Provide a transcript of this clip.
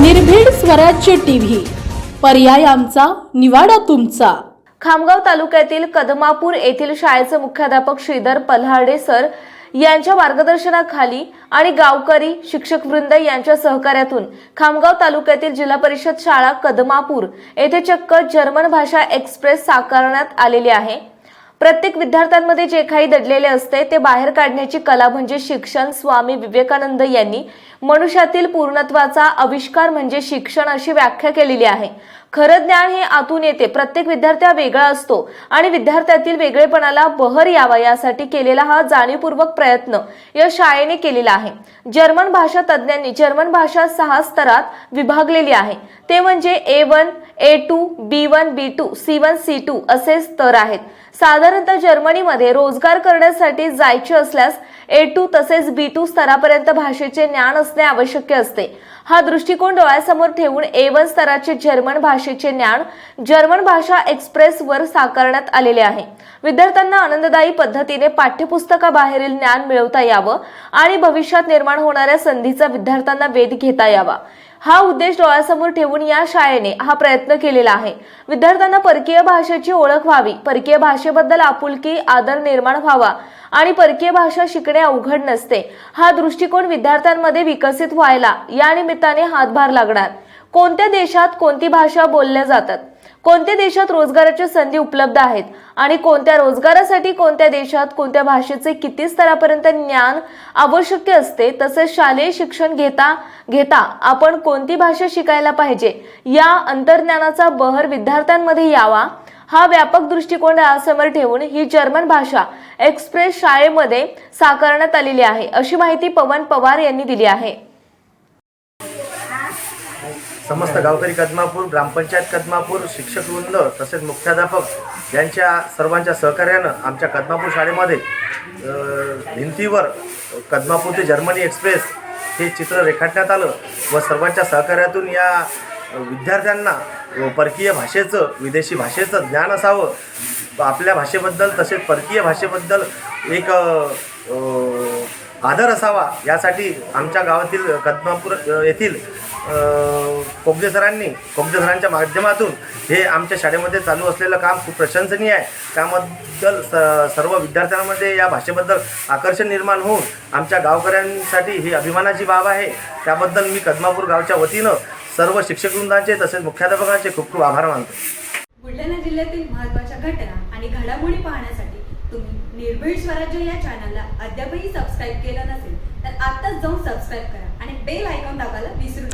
निर्भीड स्वराज्य टीव्ही. पर्याय आमचा निवाडा तुमचा. खामगाव तालुक्यातील कदमापूर येथील शाळेचे मुख्याध्यापक श्रीधर पल्हाडे सर यांच्या मार्गदर्शनाखाली आणि गावकरी शिक्षक वृंद यांच्या सहकार्यातून खामगाव तालुक्यातील जिल्हा परिषद शाळा कदमापूर येथे चक्क जर्मन भाषा एक्सप्रेस साकारण्यात आलेली आहे. प्रत्येक विद्यार्थ्यांमध्ये जे काही दडलेले असते ते बाहेर काढण्याची कला म्हणजे शिक्षण स्वामी विवेकानंद यांनी. मनुष्यातील पूर्णत्वाचा आविष्कार म्हणजे शिक्षण अशी व्याख्या केलेली आहे. खरं ज्ञान हे आतून येते. प्रत्येक विद्यार्थ्या वेगळा असतो आणि विद्यार्थ्यातील वेगळेपणाला बहर यावा यासाठी केलेला हा जाणीवपूर्वक प्रयत्न या शाळेने केलेला आहे. जर्मन भाषा तज्ज्ञांनी जर्मन भाषा सहा स्तरात विभागलेली आहे. ते म्हणजे A one A two B one B two C one C two असे स्तर आहेत. साधारणतः जर्मनीमध्ये रोजगार करण्यासाठी जायचे असल्यास ए टू तसेच बी टू स्तरापर्यंत भाषेचे ज्ञान असणे आवश्यक असते. हा दृष्टिकोन डोळ्यासमोर ठेवून ए वन स्तराचे जर्मन भाषेचे ज्ञान जर्मन भाषा एक्सप्रेस वर साकारण्यात आलेले आहे. विद्यार्थ्यांना आनंददायी पद्धतीने पाठ्यपुस्तकाबाहेरील ज्ञान मिळवता यावं आणि भविष्यात निर्माण होणाऱ्या संधीचा विद्यार्थ्यांना वेध घेता यावा. हा उद्देश डोळ्यासमोर ठेवून या शाळेने हा प्रयत्न केलेला आहे. विद्यार्थ्यांना परकीय भाषेची ओळख व्हावी परकीय भाषेबद्दल आपुलकी आदर निर्माण व्हावा आणि परकीय भाषा शिकणे अवघड नसते. हा दृष्टिकोन विद्यार्थ्यांमध्ये विकसित व्हायला या निमित्ताने हातभार लागणार. कोणत्या देशात कोणती भाषा बोलल्या जातात? कोणत्या देशात रोजगाराच्या संधी उपलब्ध आहेत आणि कोणत्या रोजगारासाठी कोणत्या देशात कोणत्या भाषेचे किती स्तरापर्यंत ज्ञान आवश्यक असते तसेच शालेय शिक्षण घेता घेता आपण कोणती भाषा शिकायला पाहिजे या अंतर्ज्ञानाचा बहर विद्यार्थ्यांमध्ये यावा. हा व्यापक दृष्टिकोन समोर ठेवून ही जर्मन भाषा एक्सप्रेस शाळेमध्ये साकारण्यात आलेली आहे अशी माहिती पवन पवार यांनी दिली आहे. समस्त गावकरी कदमापूर ग्रामपंचायत कदमापूर शिक्षक वृंद तसेच मुख्याध्यापक यांच्या सर्वांच्या सहकार्यानं आमच्या कदमापूर शाळेमध्ये भिंतीवर कदमापूर ते जर्मनी एक्सप्रेस हे चित्र रेखाटण्यात आलं व सर्वांच्या सहकार्यातून या विद्यार्थ्यांना परकीय भाषेचं विदेशी भाषेचं ज्ञान असावं. आपल्या भाषेबद्दल तसेच परकीय भाषेबद्दल एक आदर असावा यासाठी आमच्या गावातील कदमापूर येथील कोगजे सरांनी कोगजे सरांच्या माध्यमातून हे आमच्या शाळेमध्ये चालू असलेलं काम खूप प्रशंसनीय आहे. त्याबद्दल स सर्व विद्यार्थ्यांमध्ये या भाषेबद्दल आकर्षण निर्माण होऊन आमच्या गावकऱ्यांसाठी ही अभिमानाची बाब आहे. त्याबद्दल मी कदमापूर गावच्या वतीनं सर्व शिक्षकवृंदांचे तसेच मुख्याध्यापकांचे खूप खूप आभार मानतो. बुलढाणा जिल्ह्यातील महत्त्वाच्या घटना आणि घडामोडी पाहण्यासाठी तुम्ही निर्भीड स्वराज्य या चॅनलला अद्यापही सबस्क्राईब केलं नसेल तर आत्ताच जाऊन सबस्क्राईब करा आणि बेल आयकॉन दाबायला विसरू नका.